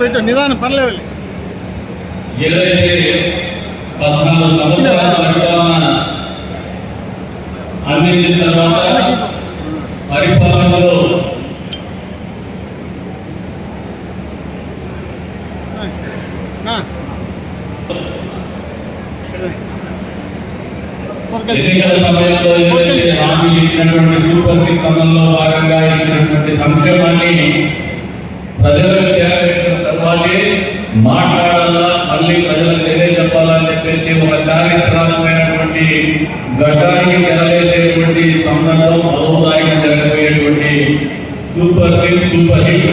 పెట్టు నిదానం పర్లేదు సమయంలో సూపర్ సిక్స్ భాగంగా ఇచ్చినటువంటి సంక్షేమాన్ని ప్రజలకు చేరాలి చేసుకోవాలి మాట్లాడాలా మళ్ళీ ప్రజలకు తెలియజెప్పాలని చెప్పేసి ఒక చారిత్రాత్మకమైనటువంటి ఘట్టానికి నెరవేర్చేటువంటి సందర్భం బహుదాయకం జరిగిపోయేటువంటి super six super hit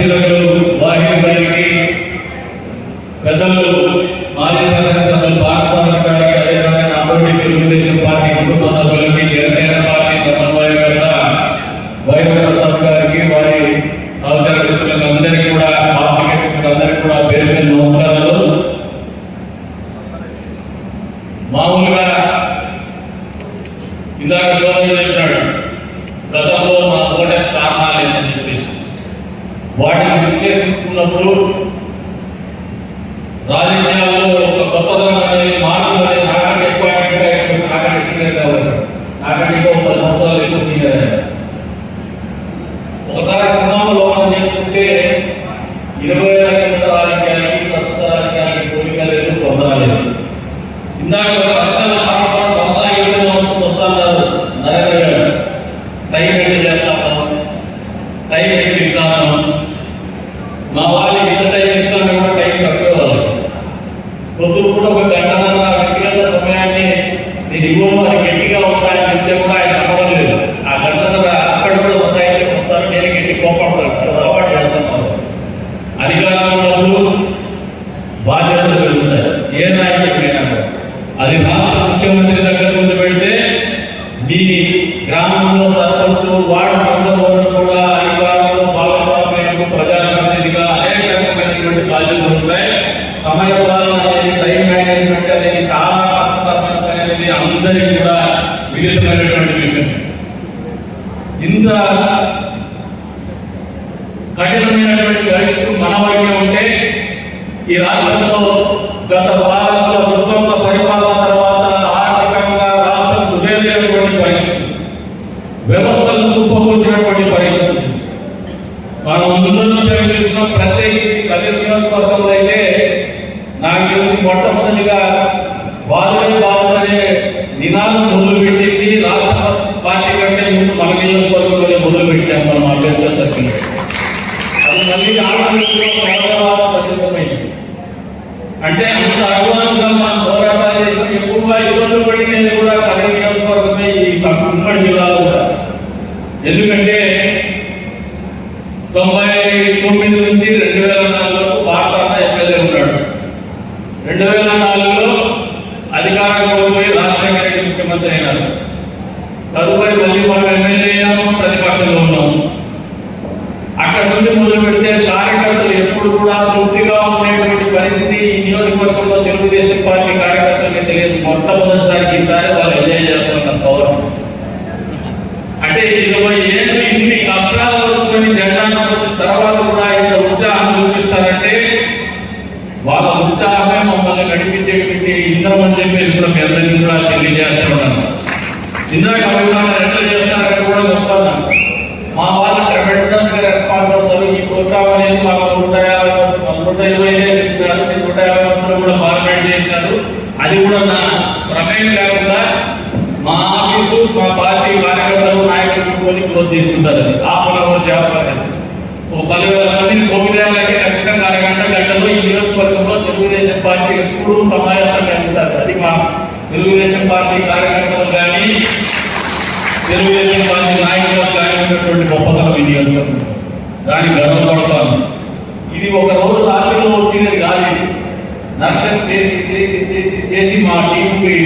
cielo వాటిని విశ్లేషించుకున్నప్పుడు రాజకీయాల్లో ಒಂದು ವಾರ್ಡ್ ಮೆಂಬರ್ ఇబ్బందులు పడింది కూడా తీసుకుంటారని ఆ పొలం చేపడాలి ఓ పదివేల మందిని కోపిదేయాలంటే ఖచ్చితంగా అరగంట గంటలో ఈ నియోజకవర్గంలో తెలుగుదేశం పార్టీ ఎప్పుడూ సమాయత్తం కలుగుతారు అది మా తెలుగుదేశం పార్టీ కార్యకర్తలు కానీ తెలుగుదేశం పార్టీ నాయకులకు కానీ ఉన్నటువంటి గొప్పతనం ఈ నియోజకవర్గం దాన్ని గర్వపడతాను ఇది ఒక రోజు రాత్రిలో వచ్చింది కానీ నష్టం చేసి చేసి చేసి చేసి మా టీంకి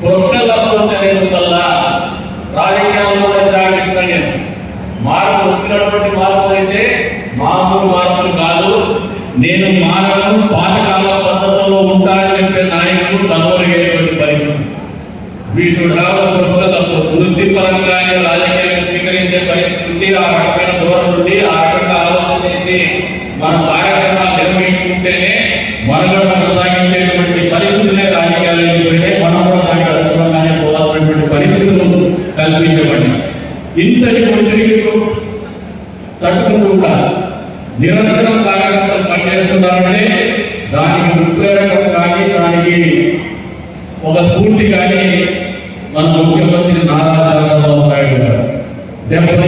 ప్రొఫెషనల్ అప్రోచ్ అనేది ఆ రకమైన దూరం నుండి ఆ రకంగా ఆలోచన చేసి మన కార్యక్రమాలు నిర్వహించుకుంటేనే మనలో కొనసాగించేటువంటి పరిస్థితులే రాజకీయాలు ఎందుకంటే మనం కూడా దానికి అనుకూలంగానే పోవాల్సినటువంటి పరిస్థితులు కల్పించబడి ఇంతటి ఒత్తిడిలో తట్టుకుంటూ కూడా నిరంతరం కార్యక్రమాలు పనిచేస్తున్నారంటే దానికి ఉత్ప్రేరకం కానీ దానికి ఒక స్ఫూర్తి కానీ మన ముఖ్యమంత్రి నారా చంద్రబాబు నాయుడు గారు. డెబ్బై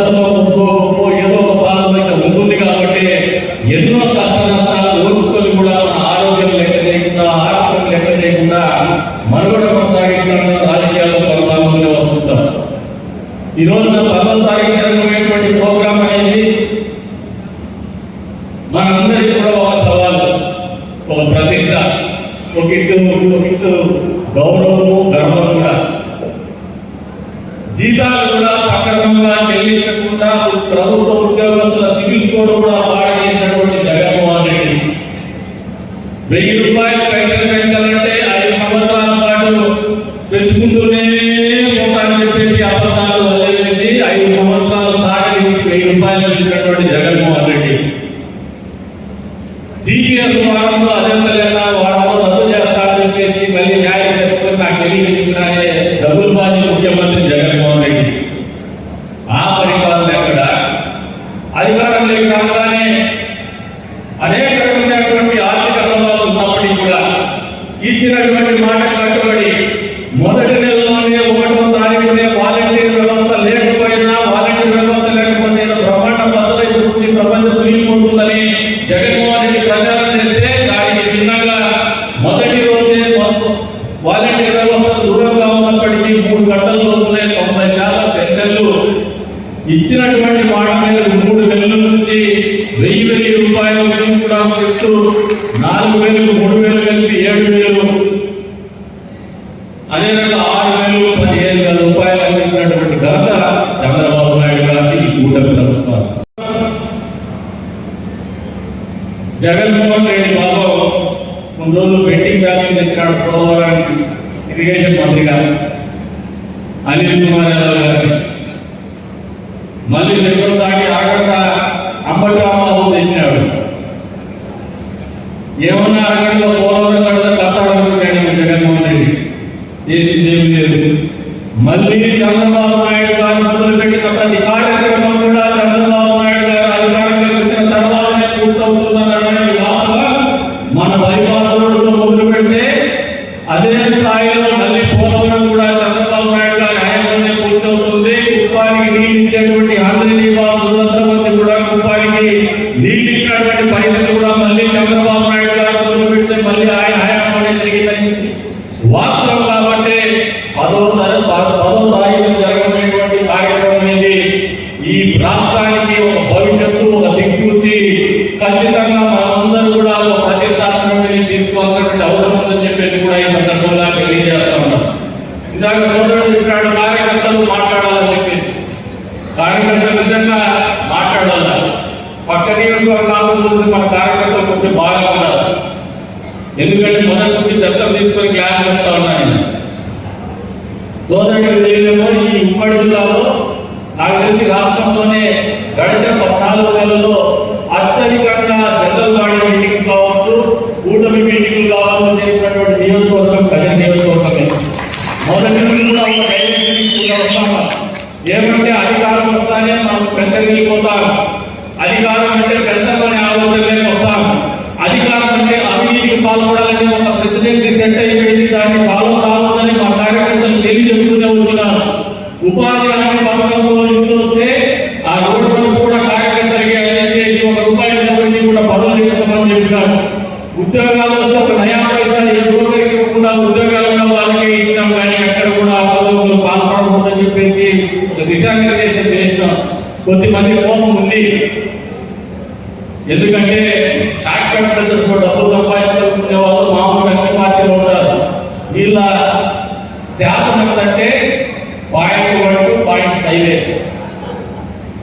సందర్భం ఒక్కో ఒక్కో ఏదో ఒక బాధ అయితే ఉంటుంది కాబట్టి ఎన్నో కష్ట నష్టాలు ఓర్చుకొని కూడా మన ఆరోగ్యం లెక్క చేయకుండా ఆరోగ్యం లెక్క చేయకుండా మనుగడ కొనసాగిస్తున్న రాజకీయాల్లో కొనసాగుతూనే వస్తుంటాం. ఈరోజు కూడా సక్రమంగా చెల్లించకుండా ప్రభుత్వ ఉద్యోగస్తుల సివిల్స్ కూడా మూడు గంటల్లో ఉన్నాయి తొంభై శాతం పెన్షన్లు ఇచ్చినటువంటి వాడి మీద మూడు వేల నుంచి వెయ్యి వెయ్యి రూపాయల కూడా చెప్తూ నాలుగు వేలకు మూడు వేలు కలిపి ఏడు వేలు Aleluya.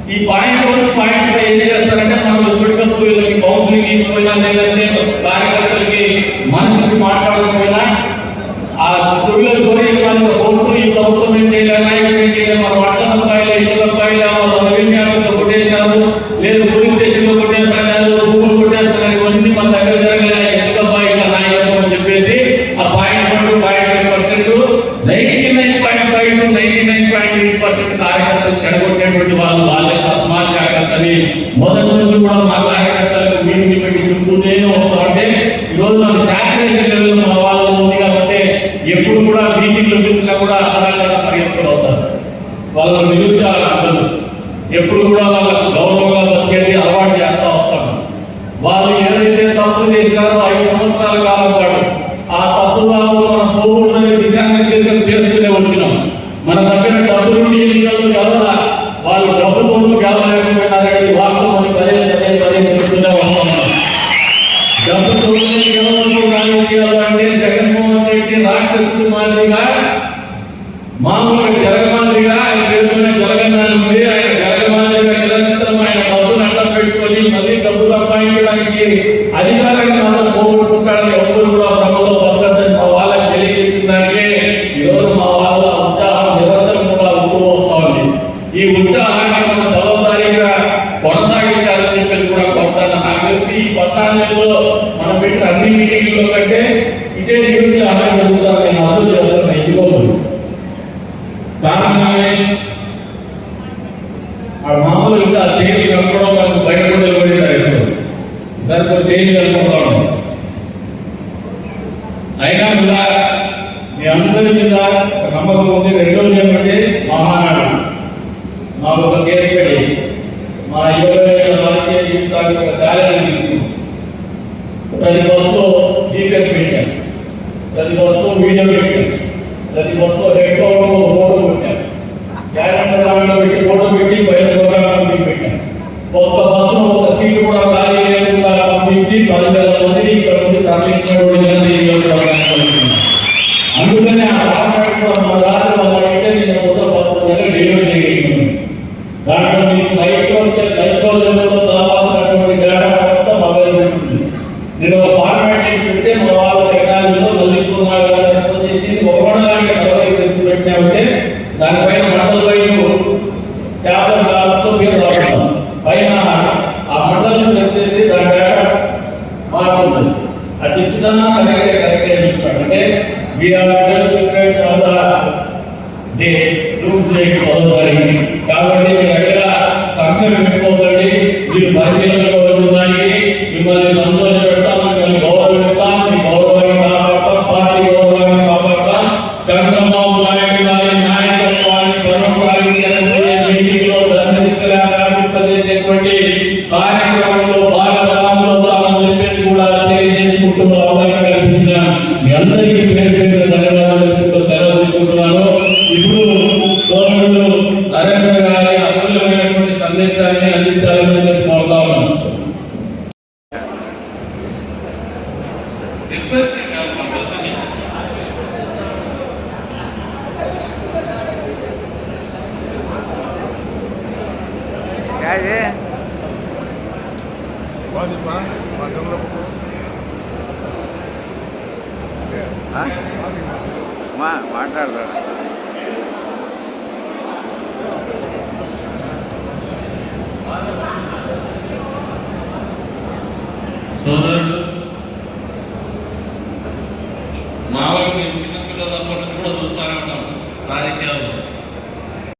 ఈ పాయింట్ వన్ పాయింట్ ఫైవ్ ఏం చేస్తారంటే మనం ఎప్పటికప్పుడు వీళ్ళకి కౌన్సిలింగ్ ఇవ్వకపోయినా లేదంటే కార్యకర్తలకి మనసుకి మాట్లాడకపోయినా ఆ చెవిలో జోరి కోరుతూ ఈ ప్రభుత్వం ఏం చేయాలి ఏం చేయాలి మన లక్షల రూపాయలు ఐదు రూపాయలు రెవెన్యూ ఆఫీస్ కొట్టేసినారు లేదు పోలీస్ స్టేషన్ కొట్టేస్తున్నారు కొట్టేస్తున్నారు ఇవన్నీ మన దగ్గర జరగలేదు ఎందుకబ్బా నాయకత్వం అని చెప్పేసి ఆ point one point five percent ninety nine point five ninety nine point percent కార్యకర్తలు చెడగొట్టేటువంటి వాళ్ళు వాళ్ళ సమాజ కార్యకర్తని మొదటి నుంచి కూడా మా కార్యకర్తలకు మీటింగ్ పెట్టి చెప్తూనే వస్తాం. అంటే ఈరోజు మన శాస్త్రీయ లెవెల్లో మన వాళ్ళు ఉంది కాబట్టి ఎప్పుడు కూడా మీటింగ్లు పిలిచినా కూడా అసలు పరిగెత్తులు వస్తారు వాళ్ళ నిరుత్సాహం ఎప్పుడు కూడా వాళ్ళ అయినా కూడా మీ అందరి మీద ఒక నమ్మకం ఉంది. రెండోది ఏమంటే మహానాడు. మాకు ఒక కేసు పెట్టి మా ఇరవై రాజకీయ జీవితానికి ఒక ఛాలెంజ్ తీసుకుంది ప్రతి బస్సులో జీపీఎస్ పెట్టాను ప్రతి బస్సులో వీడియో పెట్టాను ప్రతి బస్సులో హెడ్ ఫోన్ ఫోటో పెట్టాను క్యాలెండర్ దాంట్లో పెట్టి ఫోటో పెట్టి బయట ప్రోగ్రామ్ పెట్టాను పెట్టాం. ఒక్క బస్సులో ఒక సీటు కూడా ఖాళీ లేకుండా పంపించి పదివేల మందిని ఇక్కడ నుండి తరలించడం ఈ రోజు ప్రోగ్రామ్ జరుగుతుంది. అందుకనే ఆ కాంట్రాక్ట్ కూడా మన రాత్రి మన అయితే నేను మొత్తం పదకొండు నెలలు డెలివరీ చేయగలిగాను దాంట్లో మీకు లైట్ వస్తే లైట్ లెవెల్లో కావాల్సినటువంటి డేటా మొత్తం మొబైల్ ఉంటుంది నేను ఒక ఫార్మాట్ చేసి పెడితే మా వాళ్ళ టెక్నాలజీలో మళ్ళీ చేసి ఒక మండలానికి డెవలప్ చేసి పెట్టినామంటే దానిపైన మండల వైపు క్యాబినెట్ కాలంతో పేరు రాస్తాం పైన ఆ మండలం వచ్చేసి దాని డేటా మారుతుంది అది కలిగే కలిగే అంటే we are Aí é. Pode ir lá, pagando na boca. É. Hã? Pode ir lá. Mais tarde. Saudade. Mal é o que eu tinha que dar para o professor Sarah, não. Para que eu.